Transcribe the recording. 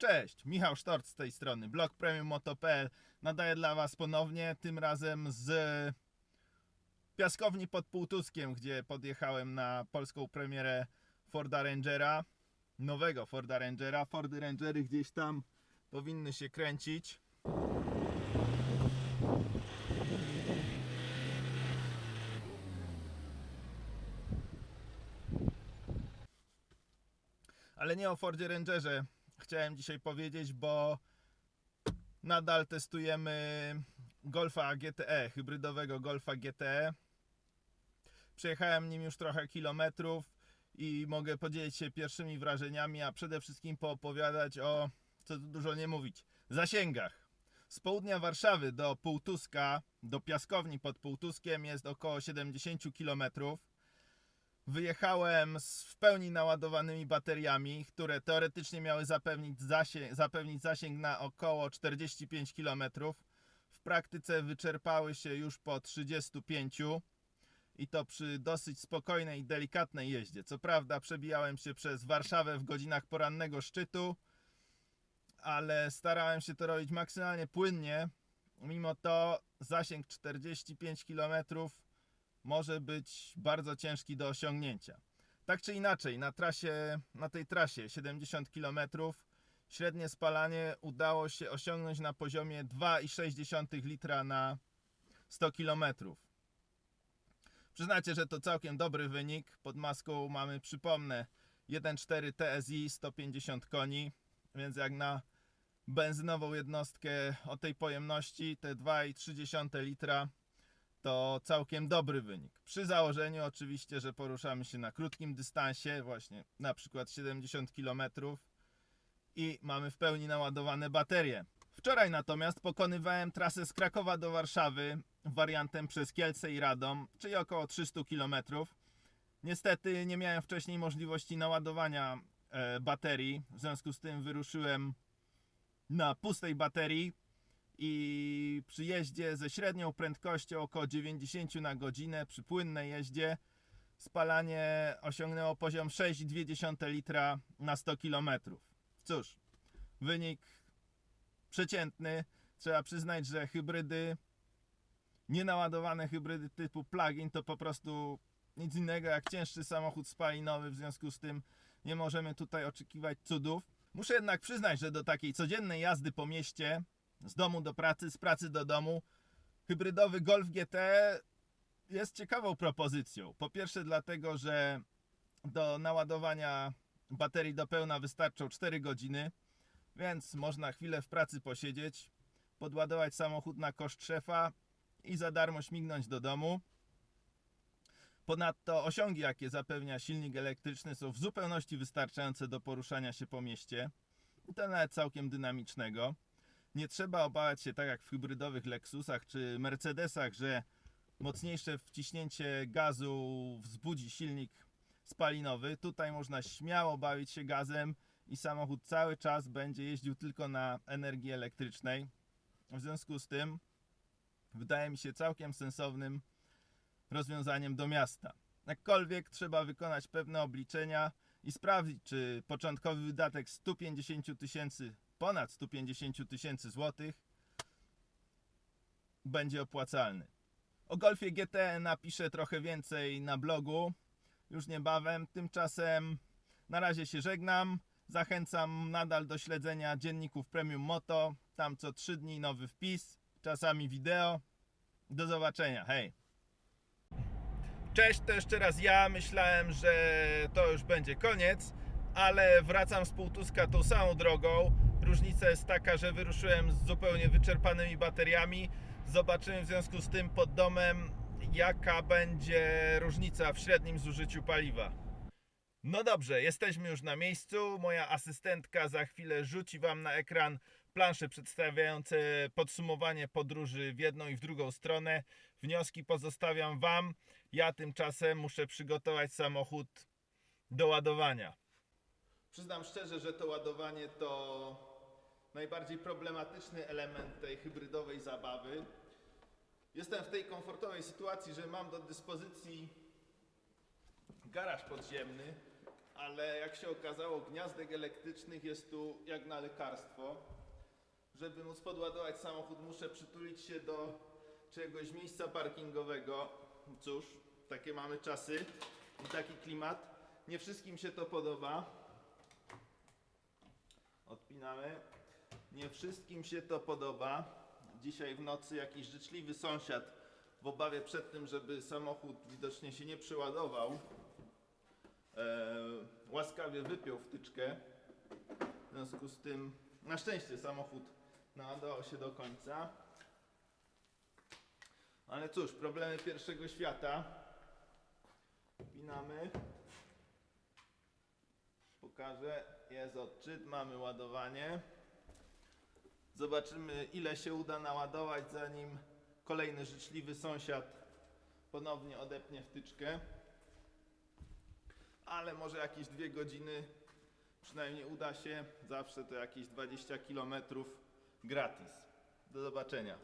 Cześć, Michał Sztorc z tej strony, blog premiummoto.pl nadaje dla Was ponownie, tym razem z piaskowni pod Półtuskiem, gdzie podjechałem na polską premierę Forda Rangera, nowego Forda Rangera. Fordy Rangery gdzieś tam powinny się kręcić. Ale nie o Fordzie Rangerze chciałem dzisiaj powiedzieć, bo nadal testujemy Golfa GTE, hybrydowego Golfa GTE. Przejechałem nim już trochę kilometrów i mogę podzielić się pierwszymi wrażeniami, a przede wszystkim poopowiadać o, co tu dużo nie mówić, zasięgach. Z południa Warszawy do Półtuska, do piaskowni pod Półtuskiem jest około 70 kilometrów wyjechałem z w pełni naładowanymi bateriami, które teoretycznie miały zapewnić zasięg, zapewnić zasięg na około 45 km. W praktyce wyczerpały się już po 35 i to przy dosyć spokojnej i delikatnej jeździe. Co prawda przebijałem się przez Warszawę w godzinach porannego szczytu, ale starałem się to robić maksymalnie płynnie. Mimo to zasięg 45 km może być bardzo ciężki do osiągnięcia. Tak czy inaczej, na trasie, na tej trasie 70 km średnie spalanie udało się osiągnąć na poziomie 2,6 litra na 100 km. Przyznacie, że to całkiem dobry wynik. Pod maską mamy, przypomnę, 1.4 TSI 150 koni, więc jak na benzynową jednostkę o tej pojemności, te 2,3 litra to całkiem dobry wynik. Przy założeniu oczywiście, że poruszamy się na krótkim dystansie, właśnie na przykład 70 km i mamy w pełni naładowane baterie. Wczoraj natomiast pokonywałem trasę z Krakowa do Warszawy wariantem przez Kielce i Radom, czyli około 300 km. Niestety nie miałem wcześniej możliwości naładowania e, baterii, w związku z tym wyruszyłem na pustej baterii i przy jeździe ze średnią prędkością około 90 na godzinę, przy płynnej jeździe, spalanie osiągnęło poziom 6,2 litra na 100 km. Cóż, wynik przeciętny. Trzeba przyznać, że hybrydy, nienaładowane hybrydy typu plug-in to po prostu nic innego jak cięższy samochód spalinowy, w związku z tym nie możemy tutaj oczekiwać cudów. Muszę jednak przyznać, że do takiej codziennej jazdy po mieście z domu do pracy, z pracy do domu. Hybrydowy Golf GT jest ciekawą propozycją. Po pierwsze, dlatego, że do naładowania baterii do pełna wystarczą 4 godziny, więc można chwilę w pracy posiedzieć, podładować samochód na koszt szefa i za darmo śmignąć do domu. Ponadto osiągi, jakie zapewnia silnik elektryczny, są w zupełności wystarczające do poruszania się po mieście. I to nawet całkiem dynamicznego nie trzeba obawiać się tak jak w hybrydowych Lexusach czy Mercedesach, że mocniejsze wciśnięcie gazu wzbudzi silnik spalinowy. Tutaj można śmiało bawić się gazem i samochód cały czas będzie jeździł tylko na energii elektrycznej. W związku z tym wydaje mi się całkiem sensownym rozwiązaniem do miasta. Jakkolwiek trzeba wykonać pewne obliczenia i sprawdzić, czy początkowy wydatek 150 tysięcy ponad 150 tysięcy złotych będzie opłacalny. O Golfie GT napiszę trochę więcej na blogu już niebawem. Tymczasem na razie się żegnam. Zachęcam nadal do śledzenia dzienników Premium Moto. Tam co 3 dni nowy wpis, czasami wideo. Do zobaczenia. Hej! Cześć, to jeszcze raz ja. Myślałem, że to już będzie koniec, ale wracam z Półtuska tą samą drogą. Różnica jest taka, że wyruszyłem z zupełnie wyczerpanymi bateriami. Zobaczymy w związku z tym pod domem, jaka będzie różnica w średnim zużyciu paliwa. No dobrze, jesteśmy już na miejscu. Moja asystentka za chwilę rzuci Wam na ekran plansze przedstawiające podsumowanie podróży w jedną i w drugą stronę. Wnioski pozostawiam Wam. Ja tymczasem muszę przygotować samochód do ładowania. Przyznam szczerze, że to ładowanie to najbardziej problematyczny element tej hybrydowej zabawy. Jestem w tej komfortowej sytuacji, że mam do dyspozycji garaż podziemny, ale jak się okazało, gniazdek elektrycznych jest tu jak na lekarstwo. Żeby móc podładować samochód, muszę przytulić się do czegoś miejsca parkingowego. Cóż, takie mamy czasy i taki klimat. Nie wszystkim się to podoba. Odpinamy. Nie wszystkim się to podoba. Dzisiaj w nocy jakiś życzliwy sąsiad w obawie przed tym, żeby samochód widocznie się nie przeładował, e, łaskawie wypiął wtyczkę. W związku z tym, na szczęście samochód naładował się do końca. Ale cóż, problemy pierwszego świata. Pinamy. Pokażę. Jest odczyt, mamy ładowanie. Zobaczymy, ile się uda naładować, zanim kolejny życzliwy sąsiad ponownie odepnie wtyczkę. Ale może jakieś dwie godziny przynajmniej uda się. Zawsze to jakieś 20 km gratis. Do zobaczenia.